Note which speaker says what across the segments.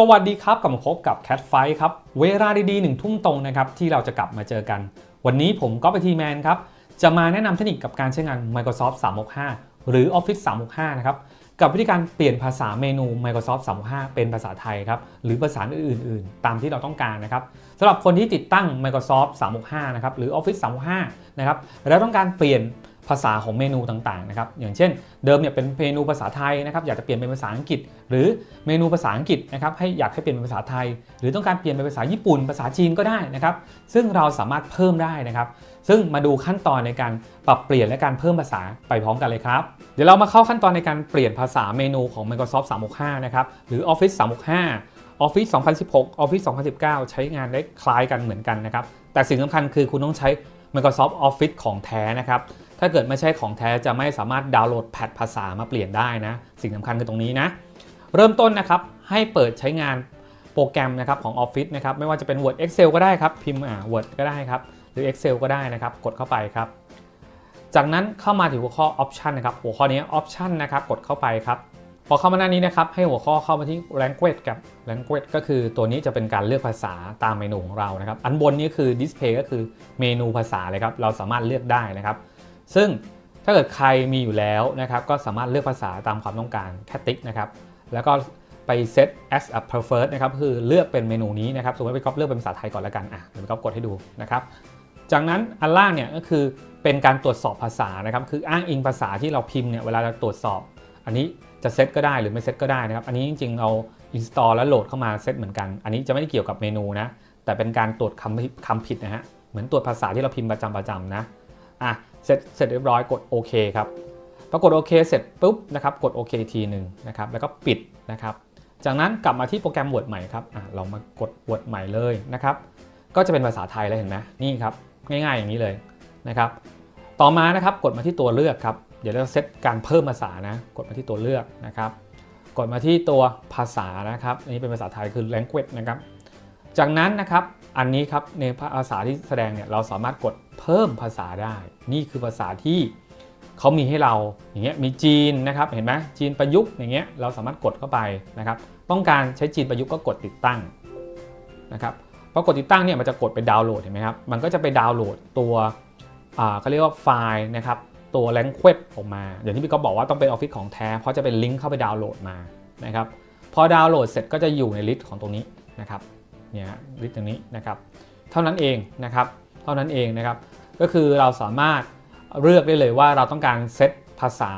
Speaker 1: สวัสดีครับกลับมาพบกับ Cat Fight ครับ เวลาดีๆหนึ่งทุ่มตรงนะครับที่เราจะกลับมาเจอกัน วันนี้ผมก็ไปทีแมนครับ จะมาแนะนำเทคนิคกับการใช้งาน Microsoft 365 หรือ Office 365 นะครับ กับวิธีการเปลี่ยนภาษาเมนู Microsoft 365 เป็นภาษาไทยครับ หรือภาษาอื่นๆ ตามที่เราต้องการนะครับสำหรับคนที่ติดตั้ง Microsoft 365 นะครับหรือ Office 365 นะครับแล้วต้องการเปลี่ยน ภาษาของเมนูต่างๆนะครับอย่างเช่น เดิมเนี่ยเป็นเมนูภาษาไทยนะครับอยากจะเปลี่ยนเป็นภาษาอังกฤษ หรือเมนูภาษาอังกฤษนะครับให้อยากให้เปลี่ยนเป็นภาษาไทย หรือต้องการเปลี่ยนเป็นภาษาญี่ปุ่น ภาษาจีนก็ได้นะครับซึ่งเราสามารถเพิ่มได้นะครับซึ่งมาดูขั้นตอนในการปรับเปลี่ยนและการเพิ่มภาษาไปพร้อมกันเลยครับ เดี๋ยวเรามาเข้าขั้นตอนในการเปลี่ยนภาษาเมนูของ Microsoft 365 นะครับหรือ Office 365 Office 2016 Office 2019 ใช้งานได้คล้ายกันเหมือนกันนะครับแต่สิ่งสำคัญคือคุณต้องใช้ Microsoft Office ของแท้นะครับ ถ้าเกิดไม่ใช่ของแท้จะไม่สามารถดาวน์โหลดแพทภาษามาเปลี่ยนได้นะ สิ่งสำคัญคือตรงนี้นะ เริ่มต้นนะครับ ให้เปิดใช้งานโปรแกรมนะครับของ Office นะครับ ไม่ว่าจะเป็น Word Excel ก็ได้ครับ พิมพ์อ่า Word ก็ได้ครับ หรือ Excel ก็ได้นะครับ กดเข้าไปครับ จากนั้นเข้ามาถึงหัวข้อ Option นะครับ หัวข้อนี้ Option นะครับ กดเข้าไปครับ พอเข้ามาหน้านี้นะครับ ให้หัวข้อเข้ามาที่ language กับ language ก็คือตัวนี้จะเป็นการเลือกภาษาตามเมนูของเรานะครับ อันบนนี้คือ display ก็คือเมนูภาษาเลยครับ เราสามารถเลือกได้นะครับ ซึ่งถ้าเกิดใครมีอยู่แล้วนะครับก็สามารถเลือกภาษาตามความต้องการแค่ติ๊กนะครับแล้วก็ไป set as a preferred นะครับคือเลือกเป็นเมนูนี้นะครับสมมติไปก๊อปเลือกเป็นภาษาไทยก่อนละกันอะเดี๋ยวไปก๊อปกดให้ดูนะครับจากนั้นอันล่างเนี่ยก็คือเป็นการตรวจสอบภาษานะครับคืออ้างอิงภาษาที่เราพิมพ์เนี่ยเวลาเราตรวจสอบ อันนี้จะเซตก็ได้หรือไม่เซตก็ได้นะครับอันนี้จริงๆเรา install แล้วโหลดเข้ามาเซตเหมือนกัน อันนี้จะไม่ได้เกี่ยวกับเมนูนะแต่เป็นการตรวจคำคำผิดนะฮะเหมือนตรวจภาษาที่เราพิมพ์ประจำประจำนะอะ เสร็จเสร็จเรียบร้อยกดโอเคครับพอกดโอเคเสร็จปุ๊บนะครับกดโอเคทีหนึ่งนะครับแล้วก็ปิดนะครับ จากนั้นกลับมาที่โปรแกรม Word ใหม่ครับอะเรามากด Word ใหม่เลยนะครับ ก็จะเป็นภาษาไทยแล้วเห็นไหมนี่ครับง่ายๆอย่างนี้เลยนะครับ ต่อมานะครับกดมาที่ตัวเลือกครับเดี๋ยวเราเซตการเพิ่มภาษานะ กดมาที่ตัวเลือกนะครับ กดมาที่ตัวภาษานะครับอันนี้เป็นภาษาไทยคือ language นะครับ จากนั้นนะครับอันนี้ครับในภาษาที่แสดงเนี่ยเราสามารถกดเพิ่มภาษาได้ นี่คือภาษาที่เขามีให้เราอย่างเงี้ยมีจีนนะครับเห็นไหมจีนประยุกต์อย่างเงี้ยเราสามารถกดเข้าไปนะครับต้องการใช้จีนประยุกต์ก็กดติดตั้งนะครับพอกดติดตั้งเนี่ยมันจะกดไปดาวน์โหลดเห็นไหมครับมันก็จะไปดาวน์โหลดตัวเขาเรียกว่าไฟล์นะครับตัว language ออกมาอย่างที่พี่ก็บอกว่าต้องเป็น Office ของแท้เพราะจะเป็นลิงก์เข้าไปดาวน์โหลดมานะครับพอดาวน์โหลดเสร็จก็จะอยู่ในลิสต์ของตรงนี้นะครับ เนี่ยลิสต์ตรงนี้นะครับเท่านั้นเองนะครับเท่านั้นเองนะครับก็คือเราสามารถเลือกได้เลยว่าเราต้องการเซตภาษา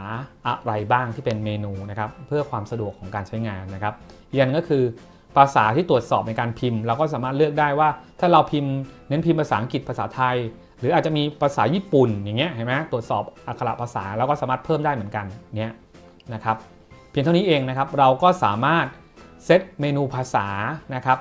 Speaker 1: อะไรบ้างที่เป็นเมนูนะครับเพื่อความสะดวกของการใช้งานนะครับอีกอันก็คือภาษาที่ตรวจสอบในการพิมพ์ เราก็สามารถเลือกได้ว่า ถ้าเราพิมพ์เน้นพิมพ์ภาษาอังกฤษภาษาไทย หรืออาจจะมีภาษาญี่ปุ่นอย่างเงี้ยเห็นไหมตรวจสอบอักขระภาษาเราก็สามารถเพิ่มได้เหมือนกันเนี้ยนะครับเพียงเท่านี้เองนะครับเราก็สามารถเซตเมนูภาษานะครับ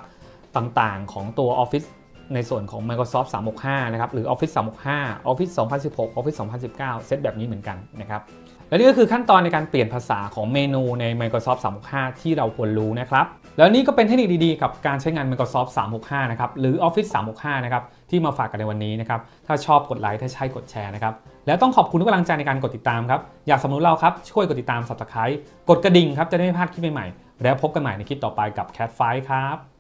Speaker 1: ต่างๆ ของตัว Office ในส่วนของ Microsoft 365 นะครับ หรือ Office 365 Office 2016 Office 2019 เซตแบบนี้เหมือนกันนะครับ และนี่ก็คือขั้นตอนในการเปลี่ยนภาษาของเมนูใน Microsoft 365 ที่เราควรรู้นะครับ แล้วนี่ก็เป็นเทคนิคดีๆ กับการใช้งาน Microsoft 365 นะครับ หรือ Office 365 นะครับ ที่มาฝากกันในวันนี้นะครับ ถ้าชอบกดไลค์ ถ้าใช่กดแชร์นะครับ แล้วต้องขอบคุณทุกกำลังใจในการกดติดตามครับ อยากสนับสนุนเราครับ ช่วยกดติดตาม Subscribe กดกระดิ่งครับ จะได้ไม่พลาดคลิปใหม่ๆ แล้วพบกันใหม่ในคลิปต่อไปกับ Cat Fight ครับ